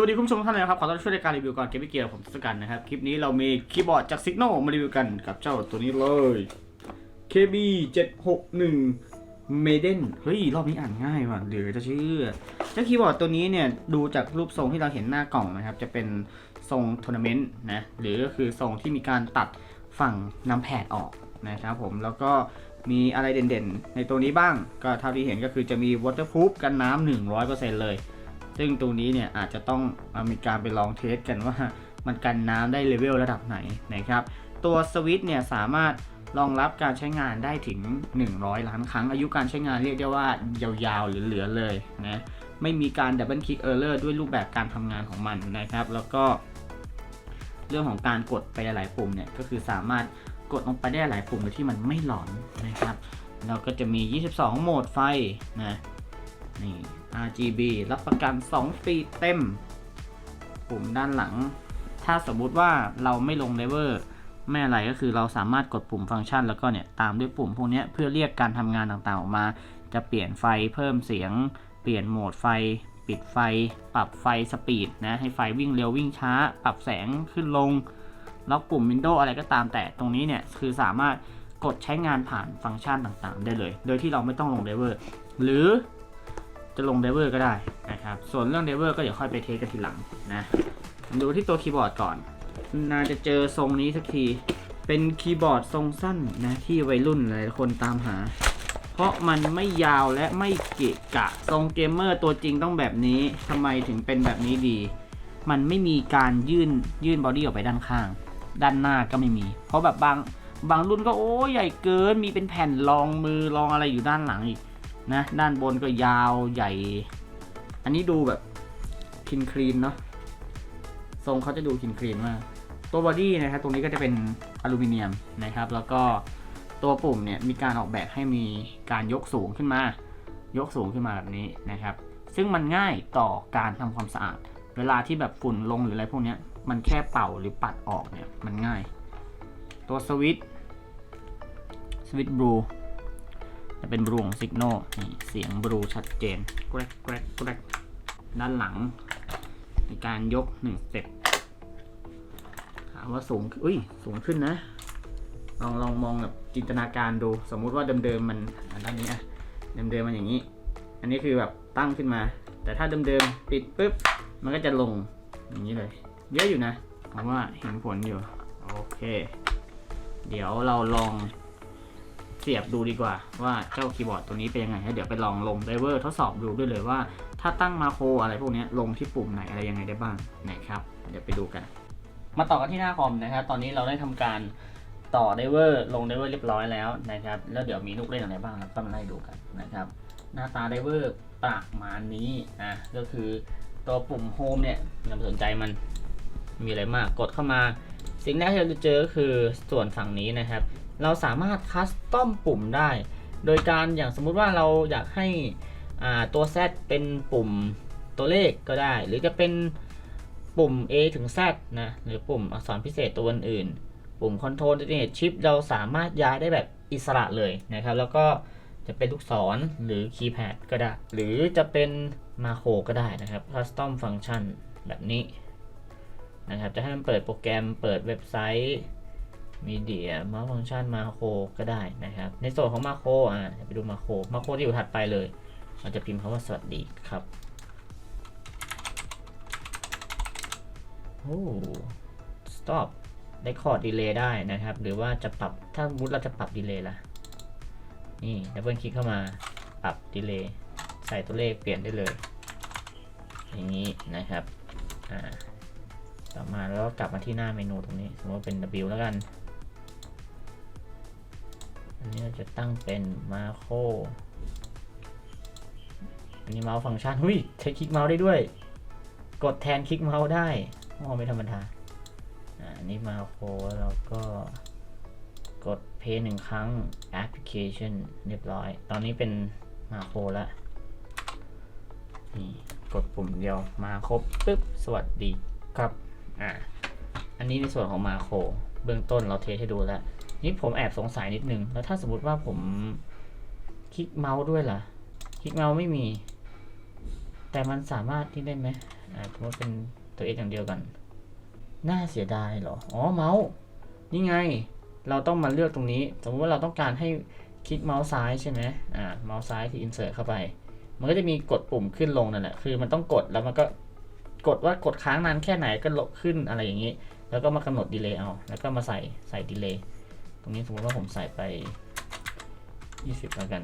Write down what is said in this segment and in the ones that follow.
วัสดีคุณผู้ชมทุกท่านเลยนะครับ ขอต้อนรับช่วยรายการรีวิวก่อนเกมไม่เกียร์ผมทศกัณฐ์นะครับ คลิปนี้เรามีคีย์บอร์ดจาก Signal มารีวิวกันกับเจ้าตัวนี้เลย KB 761 Maiden เฮ้ย รอบนี้อ่านง่ายว่ะเหลือจะเชื่อเจ้าคีย์บอร์ดตัวนี้เนี่ย ดูจากรูปทรงที่เราเห็นหน้ากล่องนะครับ จะเป็นทรงทัวร์นาเมนต์นะ หรือก็คือทรงที่มีการตัดฝั่งนำแผดออกนะครับผมแล้วก็มีอะไรเด่นๆ ในตัวนี้บ้าง ก็เท่าที่เห็นก็คือจะมี waterproof กันน้ำ100%เลย ซึ่งตรงนี้เนี่ยอาจจะต้องมีการไปลองเทสกันว่ามันกันน้ำได้เลเวลระดับไหนนะครับ ตัวสวิตช์เนี่ยสามารถรองรับการใช้งานได้ถึง 100 ล้านครั้ง อายุการใช้งานเรียกได้ว่ายาวๆหรือเหลือเลยนะไม่มีการดับเบิลคลิกเออร์เลอร์ด้วยรูปแบบการทำงานของมันนะครับ แล้วก็ เรื่องของการกดไปหลายปุ่มเนี่ยก็คือสามารถกดลงไปได้หลายปุ่มโดยที่มันไม่หลอนนะครับ เราก็จะมี 22 โหมดไฟนะนี่ RGB รับประกัน 2 ปีเต็ม ปุ่มด้านหลัง ถ้าสมมุติว่าเราไม่ลงเลเวอร์ไม่อะไรก็คือเราสามารถกดปุ่มฟังก์ชันแล้วก็เนี่ยตามด้วยปุ่มพวกนี้เพื่อเรียกการทำงานต่างๆออกมา จะเปลี่ยนไฟเพิ่มเสียง เปลี่ยนโหมดไฟ ปิดไฟ ปรับไฟสปีดนะให้ไฟวิ่งเร็ววิ่งช้า ปรับแสงขึ้นลง ล็อกปุ่ม Windows อะไรก็ตามแต่ตรงนี้เนี่ยคือสามารถกดใช้งานผ่านฟังก์ชันต่างๆ ได้เลย โดยที่เราไม่ต้องลงเดเวอร์หรือ จะลงเดเวอร์ก็ได้นะครับ ส่วนเรื่องเดเวอร์ก็เดี๋ยวค่อยไปเทสกันทีหลังนะดูที่ตัวคีย์บอร์ดก่อน น่าจะเจอทรงนี้สักที เป็นคีย์บอร์ดทรงสั้นนะที่วัยรุ่นหลายคนตามหา เพราะมันไม่ยาวและไม่เกะกะ ทรงเกมเมอร์ตัวจริงต้องแบบนี้ทำไมถึงเป็นแบบนี้ดี มันไม่มีการยื่นยื่นบอดี้ออกไปด้านข้าง ด้านหน้าก็ไม่มี เพราะแบบบางบางรุ่นก็โอ้ใหญ่เกิน มีเป็นแผ่นรองมือรองอะไรอยู่ด้านหลังอีก นะด้านบนก็ยาวใหญ่ อันนี้ดูแบบคินคลีนเนาะทรงเขาจะดูคินคลีนมากตัวบอดี้นะครับตรงนี้ก็จะเป็นอลูมิเนียมนะครับ แล้วก็ตัวปุ่มเนี่ยมีการออกแบบให้มีการยกสูงขึ้นมา ยกสูงขึ้นมาแบบนี้นะครับ ซึ่งมันง่ายต่อการทำความสะอาด เวลาที่แบบฝุ่นลงหรืออะไรพวกนี้มันแค่เป่าหรือปัดออกเนี่ยมันง่าย ตัวสวิตช์สวิตช์บลู จะเป็นบลูของ Signal นี่เสียงบลูชัดเจนแกรกแกรกแกรกด้านหลังมีการยกหนึ่งสเต็ปถามว่าสูงอุ้ยสูงขึ้นนะ ลองลองมองแบบจินตนาการดู สมมุติว่าเดิมๆมันอันด้านนี้อะเดิมๆมันอย่างนี้ อันนี้คือแบบตั้งขึ้นมา แต่ถ้าเดิมๆปิดปุ๊บมันก็จะลงอย่างนี้เลย เยอะอยู่นะผมว่าเห็นผลอยู่ โอเค เดี๋ยวเราลอง สียบดูดีกว่าว่าเจ้าคีย์บอร์ดตัวนี้เป็นยังไงแล้เดี๋ยวไปลองลงไดเวอร์ทดสอบดูด้วยเลยว่า ถ้าตั้งมาโครอะไรพวกนี้ลงที่ปุ่มไหนอะไรยังไงได้บ้างนะครับเดี๋ยวไปดูกัน มาต่อกันที่หน้าคอมนะครับตอนนี้เราได้ทำการต่อไดเวอร์ลงไดเวอร์เรียบร้อยแล้วนะครับแล้วเดี๋ยวมีลูกเล่นอะไรบ้างเราก็มาไล่ดูกันนะครับหน้าตาไดเวอร์ประมาณนี้อะก็คือตัวปุ่มโฮมเนี่ยอย่าสนใจมันมีอะไรมากกดเข้ามา สิ่งแรกที่เราจะเจอก็คือส่วนฝั่งนี้นะครับ เราสามารถคัสตอมปุ่มได้ โดยการอย่างสมมุติว่าเราอยากให้ตัว Z เป็นปุ่มตัวเลขก็ได้ หรือจะเป็นปุ่ม A ถึง Z นะ หรือปุ่มอักษรพิเศษตัวอื่น ปุ่ม Control d e t a Shift เราสามารถย้ายได้แบบอิสระเลยนะครับ แล้วก็จะเป็นลูกศรหรือคีย์แพดก็ได้ หรือจะเป็นมาโครก็ได้นะครับ Custom Function แบบนี้นะครับ จะให้มันเปิดโปรแกรมเปิดเว็บไซต์ มีเดียมาฟังก์ชันมาโครก็ได้นะครับ ในส่วนของมาโครอะไปดูมาโครมาโครที่อยู่ถัดไปเลย เราจะพิมพ์คำว่าสวัสดีครับโอ้ stop record delay ได้นะครับ หรือว่าจะปรับถ้าสมมุติเราจะปรับดีเลย์ล่ะนี่ดับเบิลคลิกเข้ามาปรับดีเลย์ใส่ตัวเลขเปลี่ยนได้เลย อย่างนี้นะครับอ่าต่อมาแล้วก็กลับมาที่หน้าเมนูตรงนี้ สมมติว่าเป็น W แล้วกัน อันนี้เราจะตั้งเป็นมาโครอันนี้เมาส์ฟังก์ชันหุ้ยใช้คลิกเมาส์ได้ด้วย กดแทนคลิกเมาส์ได้โอ้ไม่ธรรมดาอ่าอันนี้มาโคแล้วก็กดเพย์หนึ่งครั้งแอปพลิเคชันเรียบร้อย ตอนนี้เป็นมาโคแล้วนี่กดปุ่มเดียวมาครบปึ๊บ สวัสดีครับ อ่า อันนี้ในส่วนของมาโค เบื้องต้นเราเทสให้ดูแล้ว นี่ผมแอบสงสัยนิดนึง แล้วถ้าสมมติว่าผมคลิกเมาส์ด้วยล่ะ คลิกเมาส์ไม่มี แต่มันสามารถที่ได้ไหมอ่าสมมติเป็นตัวเออย่างเดียวกัน น่าเสียดายเหรอ อ๋อเมาส์ นี่ไง เราต้องมาเลือกตรงนี้ สมมติว่าเราต้องการให้คลิกเมาส์ซ้ายใช่ไหมอ่า เมาส์ซ้ายที่ insert เข้าไป มันก็จะมีกดปุ่มขึ้นลงนั่นแหละ คือมันต้องกดแล้วมันก็กดว่ากดค้างนานแค่ไหนก็ลบขึ้นอะไรอย่างนี้ แล้วก็มากำหนดดีเลย์เอา แล้วก็มาใส่ใส่ดีเลย์ รงนี้สมมติว่าผมใส่ไป 20แล้วกัน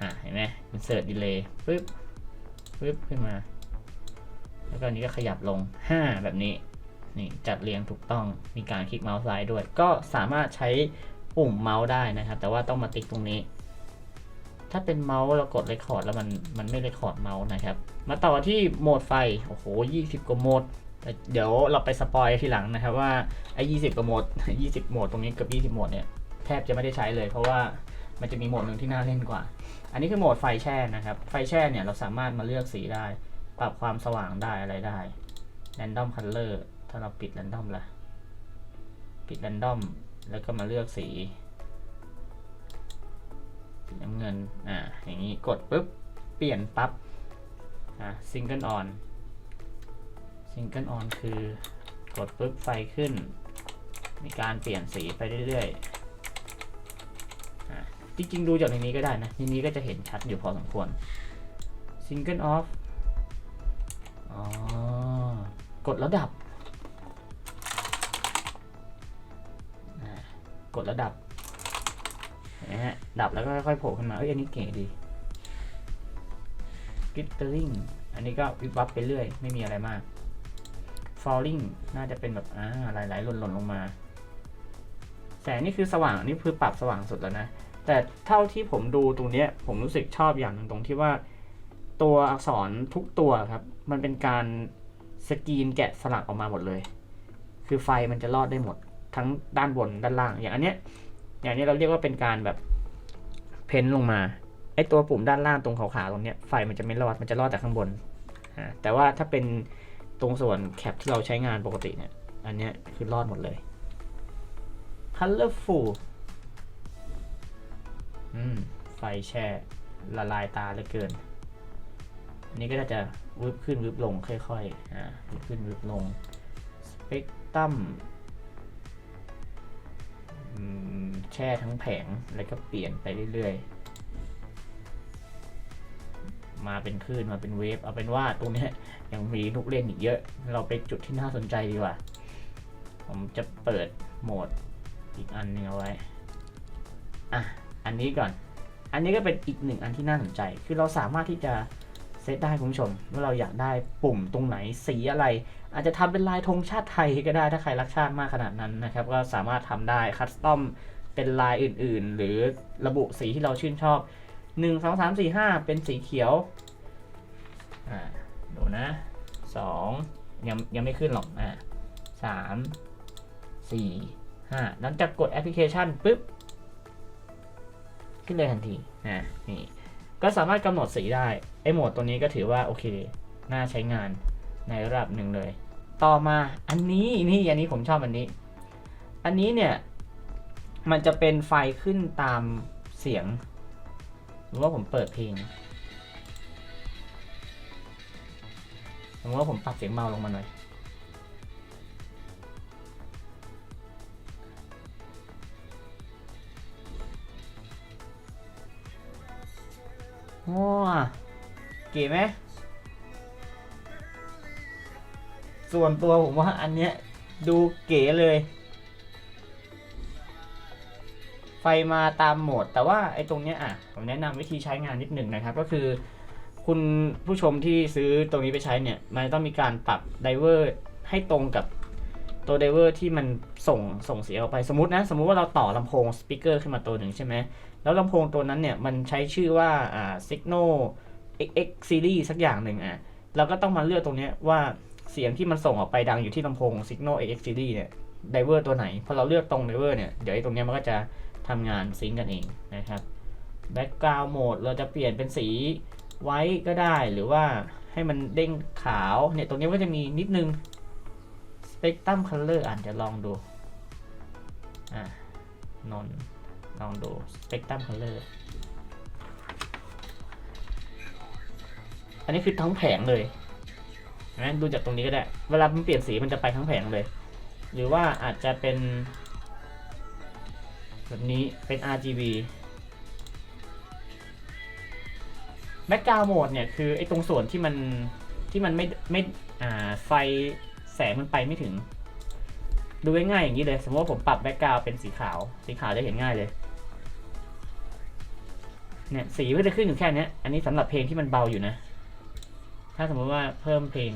อ่าเห็นไหม insert delay ปึ๊บปึ๊บขึ้นมา แล้วก็อันนี้ก็ขยับลง 5 แบบนี้ นี่จัดเรียงถูกต้อง มีการคลิกเมาส์ซ้ายด้วย ก็สามารถใช้ปุ่มเมาส์ได้นะครับ แต่ว่าต้องมาติ๊กตรงนี้ ถ้าเป็นเมาส์เรากดเรคคอร์ดแล้วมันมันไม่เรคคอร์ดเมาส์นะครับ มาต่อที่โหมดไฟ โอ้โห 20 กว่าโหมด เดี๋ยวเราไปสปอยทีหลังนะครับว่าไอ้20กว่าโหมด20โหมดตรงนี้เกือบ20โหมดเนี่ยแทบจะไม่ได้ใช้เลย เพราะว่ามันจะมีโหมดหนึ่งที่น่าเล่นกว่า อันนี้คือโหมดไฟแช่นะครับ ไฟแช่เนี่ยเราสามารถมาเลือกสีได้ ปรับความสว่างได้อะไรได้ random color ถ้าเราปิด random ละปิด random แล้วก็มาเลือกสีสีน้ำเงิน อ่า อย่างนี้กดปุ๊บ เปลี่ยนปั๊บ อ่า single on single on คือกดปุ๊บไฟขึ้น มีการเปลี่ยนสีไปเรื่อยๆจริงๆดูจากในนี้ก็ได้นะในนี้ก็จะเห็นชัดอยู่พอสมควร single off อ๋อกดแล้วดับ กดแล้วดับเนไหมฮะดับแล้วก็ค่อยๆโผล่ขึ้นมา เอ้ย อันนี้เก๋ดี glittering อันนี้ก็วิบวับไปเรื่อย ไม่มีอะไรมาก falling น่าจะเป็นแบบอ่าไหลๆหล่นๆลงมา แสงนี่คือสว่างนี่คือปรับสว่างสุดแล้วนะ แต่เท่าที่ผมดูตรงเนี้ย ผมรู้สึกชอบอย่างหนึ่งตรงที่ว่า ตัวอักษรทุกตัวครับ มันเป็นการสกรีนแกะสลักออกมาหมดเลย คือไฟมันจะรอดได้หมดทั้งด้านบนด้านล่าง อย่างอันเนี้ย อย่างนี้เราเรียกว่าเป็นการแบบเพ้นลงมาไอตัวปุ่มด้านล่างตรงขาวๆตรงเนี้ยไฟมันจะไม่รอดมันจะรอดแต่ข้างบนแต่ว่าถ้าเป็น ตรงส่วนแคปที่เราใช้งานปกติเนี่ย อันนี้คือรอดหมดเลย colorful อืม ไฟแช่ละลายตาเหลือเกิน อันนี้ก็จะวึบขึ้นวึบลงค่อยๆ อ่าวึบขึ้นวึบลง สเปกตรัมแช่ทั้งแผงแล้วก็เปลี่ยนไปเรื่อยๆ มาเป็นคลื่นมาเป็นเวฟเอาเป็นว่าตรงนี้ยังมีลูกเล่นอีกเยอะ เราไปจุดที่น่าสนใจดีกว่า ผมจะเปิดโหมดอีกอันหนึงเอาไว้อะอันนี้ก่อน อันนี้ก็เป็นอีกหนึ่งอันที่น่าสนใจ คือเราสามารถที่จะเซตได้คุณผู้ชมว่าเราอยากได้ปุ่มตรงไหนสีอะไร อาจจะทำเป็นลายธงชาติไทยก็ได้ถ้าใครรักชาติมากขนาดนั้นนะครับ ก็สามารถทำได้คัสตอมเป็นลายอื่นๆ หรือระบุสีที่เราชื่นชอบ 1 2 3 4 5เป็นสีเขียวอ่าดูนะ2ยังยังไม่ขึ้นหรอกอ่าสามสี่ห้าหลังจากกดแอปพลิเคชันปุ๊บขึ้นเลยทันทีนะนี่ก็สามารถกำหนดสีได้ไอ้โหมดตัวนี้ก็ถือว่าโอเคน่าใช้งานในระดับหนึ่งเลย ต่อมาอันนี้นี่อันนี้ผมชอบอันนี้ อันนี้เนี่ยมันจะเป็นไฟขึ้นตามเสียง หรือว่าผมเปิดเพลงสมว่าผมปรับเสียงเบาลงมาหน่อย ว้าเก๋ไหม ส่วนตัวผมว่าอันเนี้ยดูเก๋เลย ไฟมาตามโหมด แต่ว่าไอ้ตรงเนี้ยอะผมแนะนำวิธีใช้งานนิดหนึ่งนะครับ ก็คือ คุณผู้ชมที่ซื้อตรงนี้ไปใช้เนี่ย มันต้องมีการปรับไดเวอร์ให้ตรงกับตัวไดเวอร์ที่มันส่งส่งเสียงออกไปสมมตินะ สมมุติว่าเราต่อลำโพงสปีกเกอร์ขึ้นมาตัวหนึ่งใช่ไหมแล้วลำโพงตัวนั้นเนี่ย มันใช้ชื่อว่าอ่า Signal XX Series สักอย่างหนึ่งอะเราก็ต้องมาเลือกตรงเนี้ยว่าเสียงที่มันส่งออกไปดังอยู่ที่ลำโพง Signal XX Series เนี่ยไดเวอร์ตัวไหน พอเราเลือกตรงไดเวอร์เนี่ย เดี๋ยวไอ้ตรงเนี้ยมันก็จะ ทำงานซิงกันเองนะครับ Background Mode เราจะเปลี่ยนเป็นสีไว้ก็ได้หรือว่าให้มันเด้งขาวเนี่ยตรงนี้ก็จะมีนิดนึง Spectrum Color อ่านจะลองดูอ่านนลองดู Spectrum Color อันนี้คือทั้งแผงเลยนไหมดูจากตรงนี้ก็ได้ เวลามันเปลี่ยนสีมันจะไปทั้งแผงเลย หรือว่าอาจจะเป็น แบบนี้เป็น RGB แบ็กกราวโหมดเนี่ยคือไอ้ตรงส่วนที่มันที่มันไม่ไม่อ่าไฟแสงมันไปไม่ถึง ดูง่ายๆอย่างนี้เลย สมมติว่าผมปรับแบ็กกราวเป็นสีขาว สีขาวจะเห็นง่ายเลยเนี่ยสีก็จะขึ้นอยู่แค่นี้อันนี้สำหรับเพลงที่มันเบาอยู่นะ ถ้าสมมติว่าเพิ่มเพลง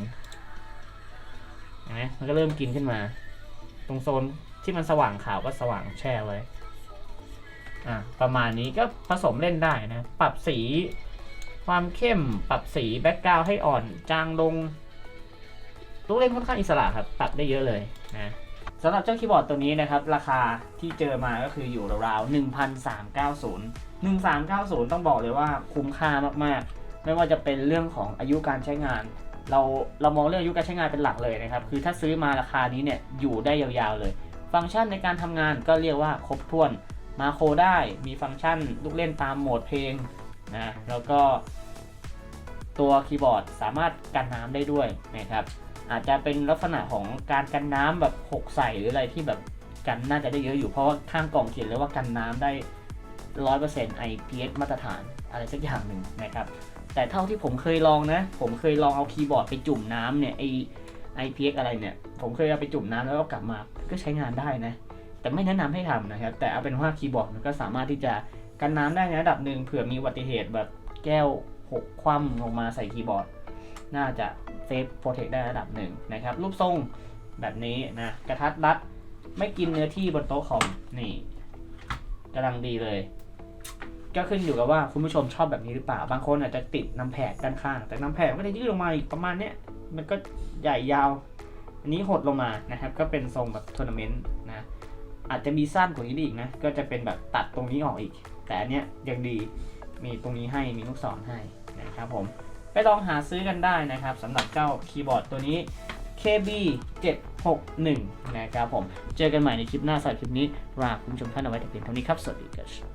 เห็นไหมมันก็เริ่มกินขึ้นมา ตรงโซนที่มันสว่างขาวก็สว่างแช่ไว้ อะประมาณนี้ก็ผสมเล่นได้นะ ปรับสีความเข้มปรับสีแบ็กกราวให้อ่อนจางลงลูกเล่นค่อนข้างอิสระครับ ปรับได้เยอะเลยนะสำหรับเจ้าคีย์บอร์ดตัวนี้นะครับ ราคาที่เจอมาก็คืออยู่ราวๆ1,390 1390 ต้องบอกเลยว่าคุ้มค่ามากๆ ไม่ว่าจะเป็นเรื่องของอายุการใช้งาน เราเรามองเรื่องอายุการใช้งานเป็นหลักเลยนะครับ คือถ้าซื้อมาราคานี้เนี่ยอยู่ได้ยาวๆเลย ฟังก์ชันในการทำงานก็เรียกว่าครบถ้วน มาโครได้มีฟังก์ชันลูกเล่นตามโหมดเพลงนะแล้วก็ตัวคีย์บอร์ดสามารถกันน้ำได้ด้วยนะครับอาจจะเป็นลักษณะของการกันน้ำแบบหกใส่หรืออะไรที่แบบกันน่าจะได้เยอะอยู่เพราะว่าข้างกล่องเขียนเลยว่ากันน้ำได้100% IPS มาตรฐานอะไรสักอย่างหนึ่งนะครับ แต่เท่าที่ผมเคยลองนะ ผมเคยลองเอาคีย์บอร์ดไปจุ่มน้ำเนี่ยไอ IPS อะไรเนี่ย ผมเคยเอาไปจุ่มน้ำแล้วก็กลับมาก็ใช้งานได้นะ แต่ไม่แนะนำให้ทำนะครับ แต่เอาเป็นว่าคีย์บอร์ดมันก็สามารถที่จะกันน้ำได้ในระดับหนึ่งเผื่อมีอุบัติเหตุแบบแก้วหกคว่ำลงมาใส่คีย์บอร์ด น่าจะเซฟโปรเทคได้ระดับหนึ่งนะครับ รูปทรงแบบนี้นะ กระทัดรัดไม่กินเนื้อที่บนโต๊ะคอมนี่กำลังดีเลย ก็ขึ้นอยู่กับว่าคุณผู้ชมชอบแบบนี้หรือเปล่า บางคนอาจจะติดน้ำแผกด้านข้าง แต่น้ำแผกก็จะยืดลงมาอีกประมาณเนี้ย มันก็ใหญ่ยาว อันนี้หดลงมานะครับ ก็เป็นทรงแบบทัวร์นาเมนต์นะ อาจจะมีสั้นกว่านี้ได้อีกนะ ก็จะเป็นแบบตัดตรงนี้ออกอีก แต่อันเนี้ยยังดีมีตรงนี้ให้มีลูกศรให้นะครับผมไปลองหาซื้อกันได้นะครับสำหรับเจ้าคีย์บอร์ดตัวนี้ KB 761นะครับผม เจอกันใหม่ในคลิปหน้าสำหรับคลิปนี้ลาคุณผู้ชมท่านเอาไว้แต่เพียงเท่านี้ครับ สวัสดีครับ